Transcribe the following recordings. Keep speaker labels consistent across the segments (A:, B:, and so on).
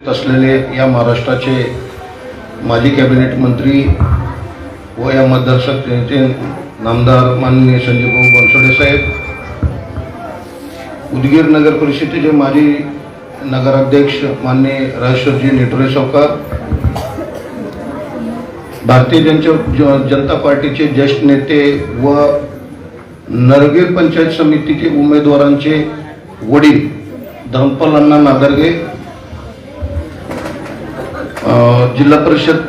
A: असलेले या महाराष्ट्राचे माजी कॅबिनेट मंत्री व या मतदारसंघाचे नामदार माननीय संजयभाऊ बनसोडे साहेब उदगीर नगर परिषदेचे माजी नगराध्यक्ष माननीय राजेश्वरजी नेटोरे सावकार भारतीय जनता जनता पार्टीचे ज्येष्ठ नेते व नरगीर पंचायत समितीचे उमेदवारांचे वडील धर्मपाल अण्णा नागरगे जिल्हा परिषद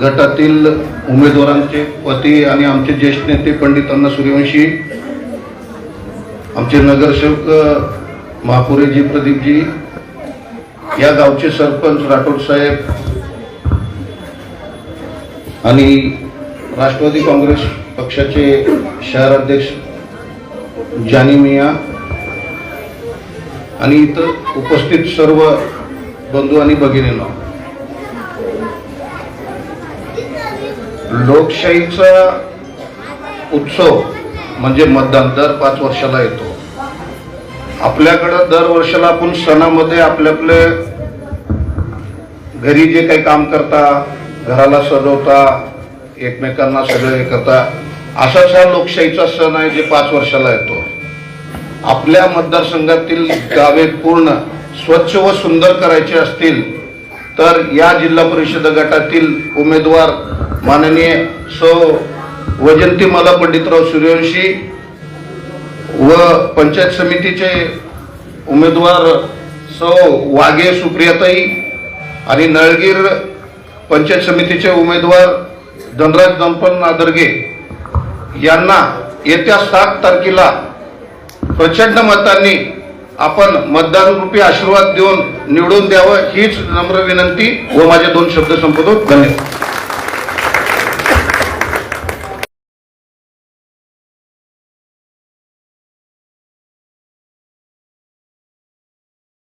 A: गटातील उमेदवारांचे पती आणि आमचे ज्येष्ठ नेते पंडित अण्णा सूर्यवंशी आमचे नगरसेवक महापुरेजी प्रदीपजी या गावचे सरपंच राठोड साहेब आणि राष्ट्रवादी काँग्रेस पक्षाचे शहर अध्यक्ष जानी मिया आणि इतर उपस्थित सर्व बंधू आणि भगिनींना लोकशाहीचा उत्सव म्हणजे मतदान दर पाच वर्षाला येतो. आपल्याकडं दर वर्षाला आपण सणामध्ये आपले आपले घरी जे काही काम करता घराला सजवता एकमेकांना सगळं हे करता असाच हा लोकशाहीचा सण आहे जे पाच वर्षाला येतो. आपल्या मतदारसंघातील गावे पूर्ण स्वच्छ व सुंदर करायचे असतील तर या जिल्हा परिषद गटातील उमेदवार माननीय सौ. वजंती पंडितराव सूर्यवंशी व पंचायत समितीचे उमेदवार सौ. वाघे सुप्रियाताई आणि नळगीर पंचायत समितीचे उमेदवार धनराज दंपन नादर्गे यांना येत्या सात तारखेला प्रचंड मतांनी आपण मतदान रूपी आशीर्वाद देऊन निवडून द्यावं हीच नम्र विनंती व माझे दोन शब्द संपवतो. धन्यवाद.